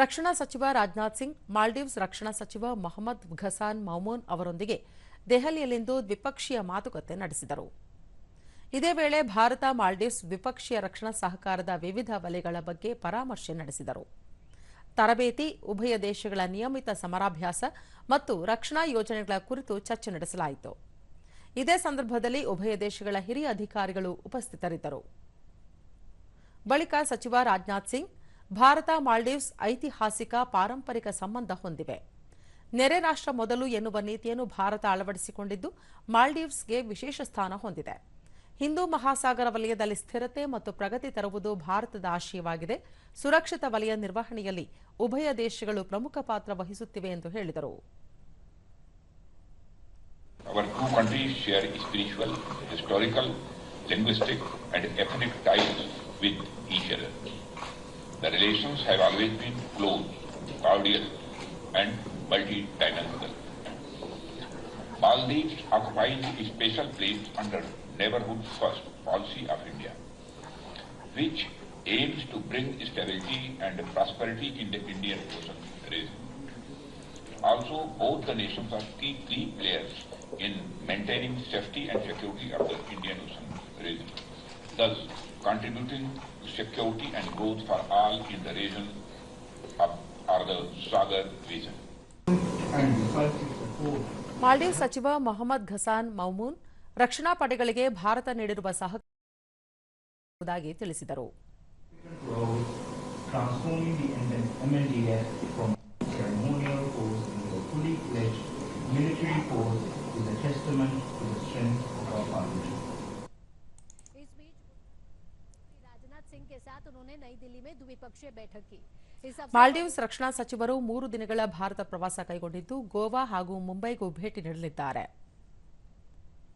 ರಕ್ಷಣಾ ಸಚಿವ ರಾಜನಾಥ್ ಸಿಂಗ್, ಮಾಲ್ಡೀವ್ಸ್ ರಕ್ಷಣಾ ಸಚಿವ ಮೊಹಮ್ಮದ್ ಘಸಾನ್ ಮೌಮೂನ್ ಅವರೊಂದಿಗೆ ದೆಹಲಿಯಲ್ಲಿಂದು ದ್ವಿಪಕ್ಷೀಯ ಮಾತುಕತೆ ನಡೆಸಿದರು. ಇದೇ ವೇಳೆ ಭಾರತ, ಮಾಲ್ಡೀವ್ಸ್ ದ್ವಿಪಕ್ಷೀಯ ರಕ್ಷಣಾ ಸಹಕಾರದ ವಿವಿಧ ವಲಯಗಳ ಬಗ್ಗೆ ಪರಾಮರ್ಶೆ ನಡೆಸಿದರು. ತರಬೇತಿ, ಉಭಯ ದೇಶಗಳ ನಿಯಮಿತ ಸಮರಾಭ್ಯಾಸ ಮತ್ತು ರಕ್ಷಣಾ ಯೋಜನೆಗಳ ಕುರಿತು ಚರ್ಚೆ ನಡೆಸಲಾಯಿತು. ಇದೇ ಸಂದರ್ಭದಲ್ಲಿ ಉಭಯ ದೇಶಗಳ ಹಿರಿಯ ಅಧಿಕಾರಿಗಳು ಉಪಸ್ಥಿತರಿದ್ದರು. ಬಳಿಕ ಸಚಿವ ರಾಜನಾಥ್ ಸಿಂಗ್ ಭಾರತ ಮಾಲ್ಡೀವ್ಸ್ ಐತಿಹಾಸಿಕ ಪಾರಂಪರಿಕ ಸಂಬಂಧ ಹೊಂದಿವೆ. ನೆರೆ ರಾಷ್ಟ್ರ ಮೊದಲು ಎನ್ನುವ ನೀತಿಯನ್ನು ಭಾರತ ಅಳವಡಿಸಿಕೊಂಡಿದ್ದು ಮಾಲ್ಡೀವ್ಸ್ಗೆ ವಿಶೇಷ ಸ್ಥಾನ ಹೊಂದಿದೆ. ಹಿಂದೂ ಮಹಾಸಾಗರ ವಲಯದಲ್ಲಿ ಸ್ಥಿರತೆ ಮತ್ತು ಪ್ರಗತಿ ತರುವುದು ಭಾರತದ ಆಶಯವಾಗಿದೆ. ಸುರಕ್ಷಿತ ವಲಯ ನಿರ್ವಹಣೆಯಲ್ಲಿ ಉಭಯ ದೇಶಗಳು ಪ್ರಮುಖ ಪಾತ್ರ ವಹಿಸುತ್ತಿವೆ ಎಂದು ಹೇಳಿದರು. Other. The relations have always been close, cordial, and multi-dimensional. Maldives occupies a special place under Neighborhood First policy of India, which aims to bring stability and prosperity in the Indian Ocean region. Also, both the nations are key, key players in maintaining safety and security of the Indian Ocean region, thus contributing to security and growth for all in the region of, or the Sagar region. and decisive support Maldives ಸಚಿವ ಮೊಹಮ್ಮದ್ ಘಸಾನ್ ಮೌಮೂನ್ ರಕ್ಷಣಾ ಪಡೆಗಳಿಗೆ ಭಾರತ ನೀಡಿರುವ ಸಹಕಾರದಾಗಿ ತಿಳಿಸಿದರು role transforming the MN- MNDS from a ceremonial force into a fully fledged military force is a testament to the strength of our foundation. Maldives ರಕ್ಷಣಾ ಸಚಿವರು ಮೂರು ದಿನಗಳ ಭಾರತ ಪ್ರವಾಸ ಕೈಗೊಂಡಿದ್ದು ಗೋವಾ ಹಾಗೂ ಮುಂಬೈಗೂ ಭೇಟಿ ನೀಡಲಿದ್ದಾರೆ.